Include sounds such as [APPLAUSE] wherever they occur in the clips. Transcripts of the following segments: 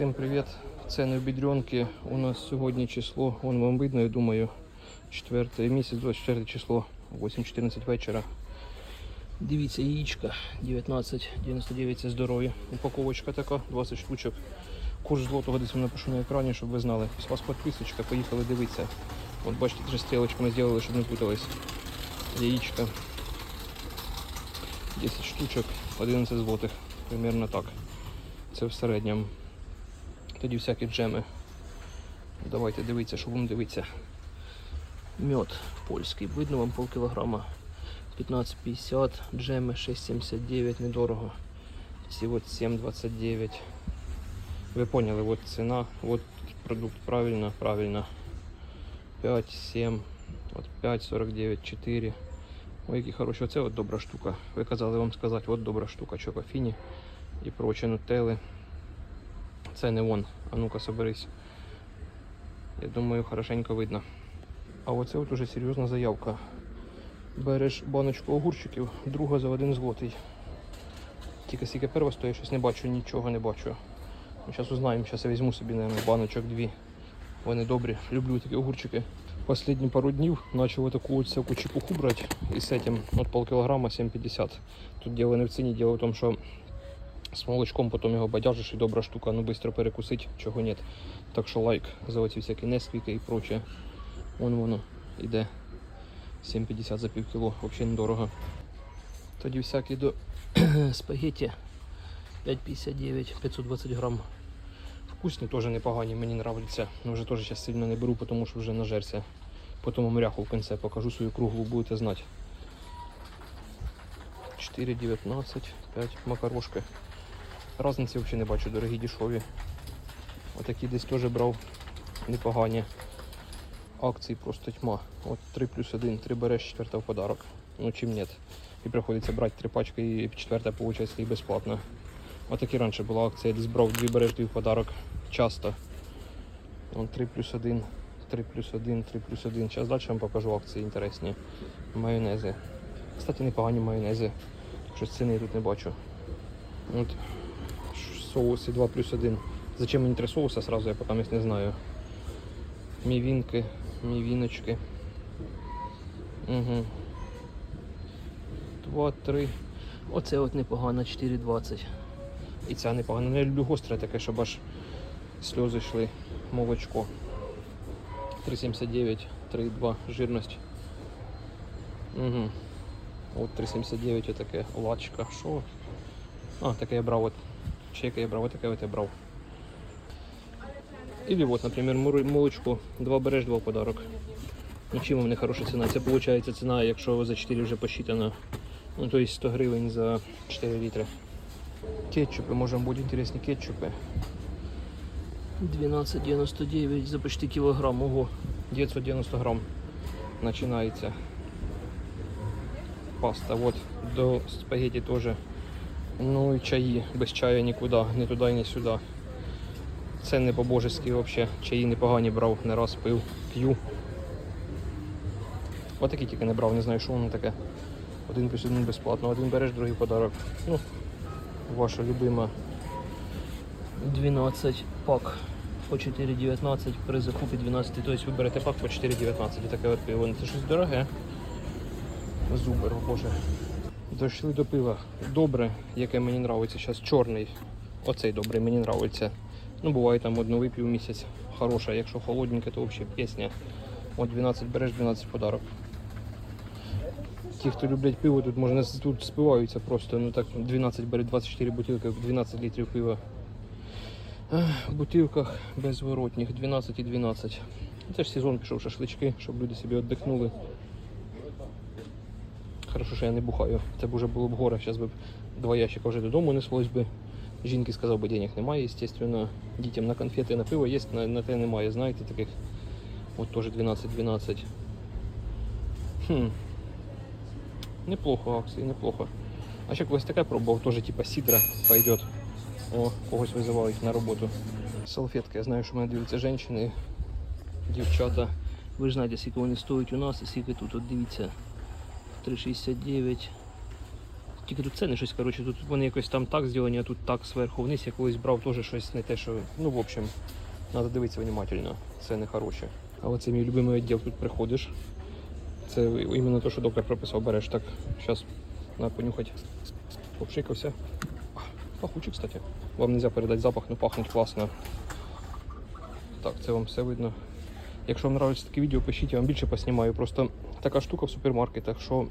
Всім привіт! Це не в. У нас сьогодні число, вон вам видно, я думаю, 4 місяць, 24 число, 8.14 вечора. Дивіться, яєчка 19,99 це здоров'я. Упаковочка така, 20 штучок. Курс злотого десь вам напишу на екрані, щоб ви знали. З вас підписочка, поїхали дивитися. От бачите, три стрілочками зробили, щоб не путались. Яєчка. 10 штучок, 11 злотих. Примерно так. Це в середньому. Тоді всякі джеми. Давайте дивіться, що будемо дивитися. Мед польський. Видно вам пол кілограма. 15,50, джеми 6,79, недорого. Ці от 7,29. Ви поняли, от ціна, от продукт правильно, правильно. 5, 7, от 5, 49, 4. Ой, які хороші. Оце от добра штука. Ви казали вам сказати, от добра штука, чокофіні і прочі нутели. Це не вон. А ну-ка соберись. Я думаю, хорошенько видно. А оце от уже серйозна заявка. Береш баночку огурчиків, друга за один злотий. Тільки скільки перва стоїть, щось не бачу, нічого не бачу. Зараз узнаємо, зараз я візьму собі, наверное, баночок дві. Вони добрі, люблю такі огурчики. Последні пару днів почав таку всяку чепуху брати і з этим от полкілограма 7,50. Тут діло не в ціні, діло в тому, що з молочком потім його бадяжиш і добра штука, ну швидко перекусить, чого нет. Так що лайк за оці всякі несквіки і прочее. Вон воно йде 7,50 за пів кіло, взагалі недорого. Тоді всякі до [CLEARS THROAT] спагетті 5,59, 520 грам. Вкусні, теж непогані, мені нравляться. Ну вже теж зараз сильно не беру, тому що вже нажерся. Потім мряху в кінці покажу свою круглу, будете знати. 4,19, 5 макарошки. Разниці взагалі не бачу, дорогі дешеві. Отакі десь теж брав непогані. Акції просто тьма. От 3 плюс 1, 3 береш, четверта в подарок. Ну чим нет. І приходиться брати три пачки і четверта виходить і безплатно. Отакі раніше була акція, десь брав дві береш, дві в подарок. Часто. Вон 3 плюс 1, 3 плюс 1, 3 плюс 1. Зараз далі вам покажу акції інтересні. Майонези. Кстати, непогані майонези. Щось ціни я тут не бачу. От соуси 2 плюс 1. Зачем мені три соуса сразу, я поки не знаю. Мівінки, мівіночки. Угу. 2, 3. Оце от непогано, 4,20. І ця непогана. Ну, я люблю гостре таке, щоб аж сльози йшли. Молочко. 3,79, 3,2 жирність. Угу. От 3,79 отаке. Лачка. Що? А, таке я брав. От. Яке я брав, отаке от я брав. Или вот, например, молочко. Два береш, два подарок. Ну чим вам не хороша ціна? Це виходить ціна, якщо за 4 вже посчитано. Ну, то есть 100 гривень за 4 літри. Кетчупи, може бути інтересні кетчупи. 12,99 за почти кілограм. Ого, 990 грам. Починається. Паста. Вот до спагетти тоже. Ну і чаї. Без чаю нікуди, ні туди, ні сюди. Це не по-божески взагалі. Чаї непогані брав, не раз пив, п'ю. Отакі тільки не брав, не знаю, що воно таке. Один плюс один безплатно, один береш, другий подарок. Ну, ваша любима. 12 пак по 4,19 при закупі 12. Тобто ви берете пак по 4,19 і таке от пиво. Це щось дороге. Зубер, боже. Дійшли до пива. Добре, яке мені подобається зараз, чорний. Оцей добрий, мені подобається. Ну, буває там одну випів в місяць. Хороша, якщо холодненьке, то взагалі пісня. От 12 береш, 12 подарок. Ті, хто люблять пиво, тут можна тут спиваються просто. Ну так 12 бере 24 бутилки, 12 літрів пива. В бутилках безворотніх 12 і 12. Це ж сезон пішов шашлички, щоб люди собі віддихнули. Хорошо, що я не бухаю. Це б вже було б горе. Зараз би два ящика вже додому неслось би. Жінки сказав би, денег немає, естественно. Дітям на конфети, на пиво є, на, на те немає, знаєте, таких. От теж 12-12. Хм. Неплохо акції, неплохо. А ще колись таке пробував, теж типа сідра пойдет. О, когось визивають на роботу. Салфетки, я знаю, що мене дивляться жінки, дівчата. Ви ж знаєте, скільки вони стоять у нас і скільки тут. От дивіться. 3,69. Тільки тут ціни щось, коротше, тут вони якось там так зроблені, а тут так зверху вниз. Я колись брав теж щось не те, що. Ну, в общем, треба дивитися внимательно. Це не хороше. А оце мій любимий відділ, тут приходиш. Це іменно те, що доктор прописав, береш так. Зараз на понюхати. Попшикався. Пахучий, кстати. Вам не можна передати запах, але пахнуть класно. Так, це вам все видно. Якщо вам подобається таке відео, пишіть, я вам більше поснімаю. Просто така штука в супермаркетах, що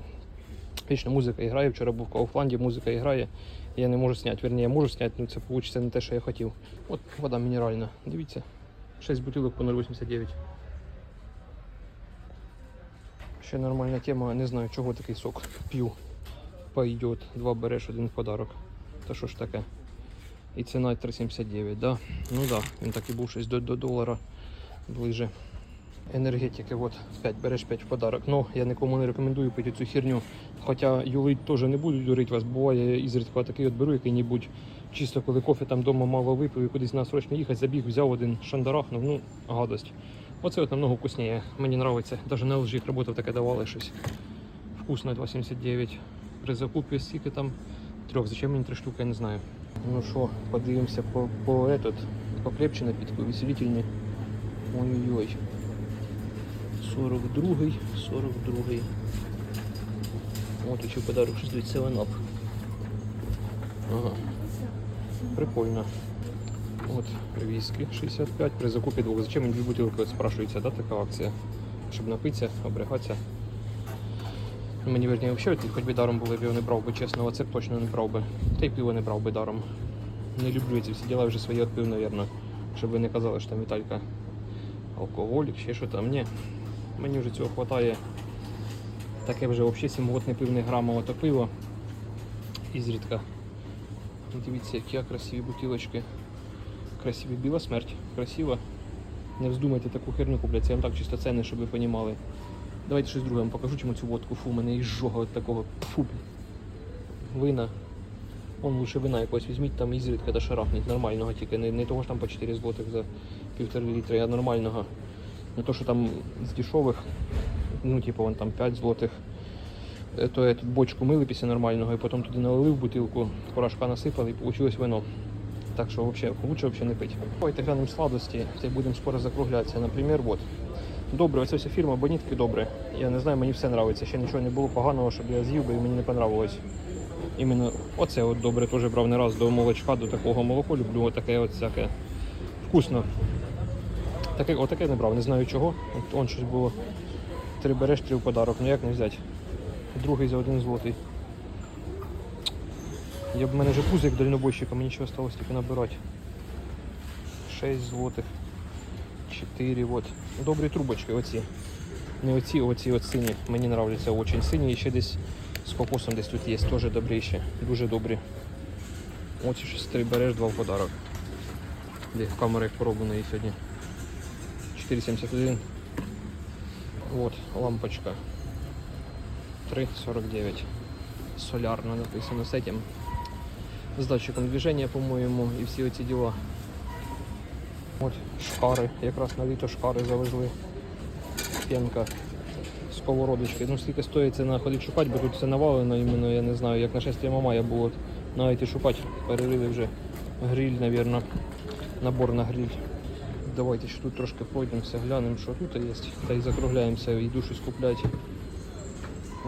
вічно музика грає. Вчора був в Кауфланді, музика грає. Я не можу зняти. Вірні, я можу зняти, але це вийде не те, що я хотів. От вода мінеральна. Дивіться. 6 бутилок по 0,89. Ще нормальна тема, не знаю, чого такий сок п'ю. Пойдет. Два береш, один в подарок. Та що ж таке? І ціна 3,79, да? Ну да, він так і був щось до, до долара ближе. Енергетики, от 5 береш 5 в подарок. Ну, я нікому не рекомендую пити цю херню. Хоча юлить теж не буду юрити вас. Буває ізрідка такий от беру який-небудь. Чисто коли кофе там вдома мало випив і кудись на срочно їхати, забіг, взяв один шандарахнув, ну, гадость. Оце от намного вкусніше. Мені подобається. Навіть на LG работав таке давали щось. Вкусно 2,79. При закупі скільки там трьох. Зачем мені три штуки, я не знаю. Ну що, подивимося по, по этот, покрепче напитку, веселительні. Ой-ой-ой. 42-й, 42-й. От і подарок щось дають 7 Up. Ага. Прикольно. От, віскі 65 при закупі двох. Зачем мені дві бутилки спрашується, да, така акція? Щоб напитися, обрягатися. Мені верні взагалі хоч би даром були б його не брав би, чесно, оце б точно не брав би. Та й пиво не брав би даром. Не люблю ці всі діла, вже свої відпив, мабуть. Щоб ви не казали, що там Віталька алкоголік, ще що там. Ні. Мені вже цього вистачає. Таке вже взагалі 7 год не пив не грама ото пиво. І зрідка. Дивіться, які красиві бутилочки. Красиві біла смерть. Красиво. Не вздумайте таку херню купляти, це я вам так чисто ціни, щоб ви розуміли. Давайте щось друге вам покажу, чому цю водку. Фу, мене ізжога от такого. Фу. Вина. Вон лучше вина якось візьміть там ізрідка та шарахніть нормального, тільки не, не того ж там по 4 злотих за півтори літри, а нормального. Не то, що там з дешевих, ну типу вон там 5 злотих. Е, То я тут бочку мили після нормального і потім туди налили в бутилку, порошка насипали і вийшло вино. Так що вообще, лучше вообще не пити. Давайте глянемо сладості, й будемо скоро закруглятися. Наприклад, вот. Добре, ось вся фірма Бонітки добре. Я не знаю, мені все подобається. Ще нічого не було поганого, щоб я з'їв би і мені не понравилось. Іменно оце от добре теж брав не раз до молочка, до такого молоко люблю, отаке от всяке. Вкусно. Таке, отаке не брав, не знаю чого. От он щось було. Три береш, три в подарок, ну як не взяти. Другий за один злотий. Я б в мене вже пузик дальнобойщика, мені ще осталось тільки набирати. 6 злотих. 4 вот. Добрі трубочки оці. Не оці, оці от сині. Мені нравляться очень сині. І ще десь з кокосом десь тут є, теж добріші. Дуже добрі. Оці щось три береш, два в подарок. Де камера як пороблена її сьогодні. 4,71. Вот, лампочка. 3,49. Солярно написано з этим. З датчиком движения, по-моєму, і всі оці діла. От шкари, якраз на літо шкари завезли. П'янка. Сковородочки. Ну скільки стоїть це на ходить бо тут все навалено, іменно, я не знаю, як на шестя Мамая було. Навіть і шукати, перерили вже гриль, мабуть. Набор на гриль. Давайте ще тут трошки пройдемося, глянемо, що тут є. Та й закругляємося, йду щось купляти.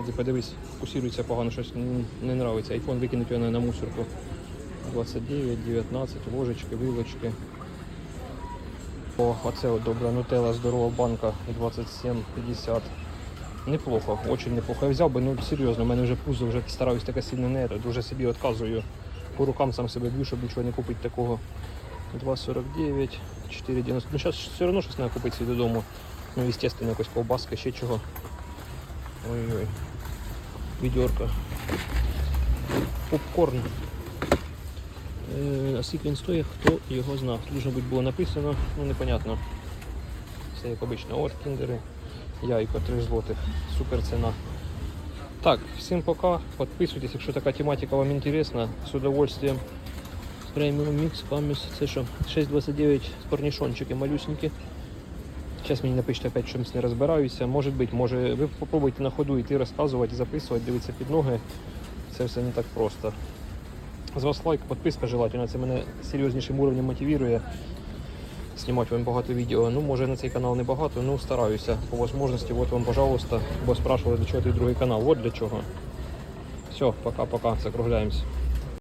Ти подивись, фокусується погано, щось не подобається. Айфон викинуть його на мусорку. 29, 19, ложечки, вилочки. О, оце от добра нутелла здорова банка 27,50. Неплохо, очень неплохо. Я взяв би, ну серйозно, у мене вже пузо вже стараюсь таке сильно не дуже собі відказую. По рукам сам себе б'ю, щоб нічого не купити такого. 2,49, 4,90. Ну зараз все одно щось треба купити додому. Ну, естественно, якось ковбаска, ще чого. Ой-ой. Відьорка. Попкорн. Е, а скільки він стоїть, хто його знав. Дуже бути було написано, ну непонятно. Все як обично, от кіндери. Яйко 3 злотих. Супер ціна. Так, всім пока. Підписуйтесь, якщо така тематика вам інтересна. З удовольствием. Преміум мікс, каміс. Це що? 6,29 корнішончики малюсенькі. Зараз мені напишуть опять, що не розбираюся. Може бути, може ви попробуйте на ходу йти розказувати, записувати, дивитися під ноги. Це все не так просто. З вас лайк, підписка желательно. Це мене серйознішим уровнем мотивує знімати вам багато відео. Ну, може на цей канал не багато, ну стараюся по можливості. От вам, пожалуйста, бо спрашивали, для чого ти другий канал. От для чого. Все, пока-пока, закругляємось.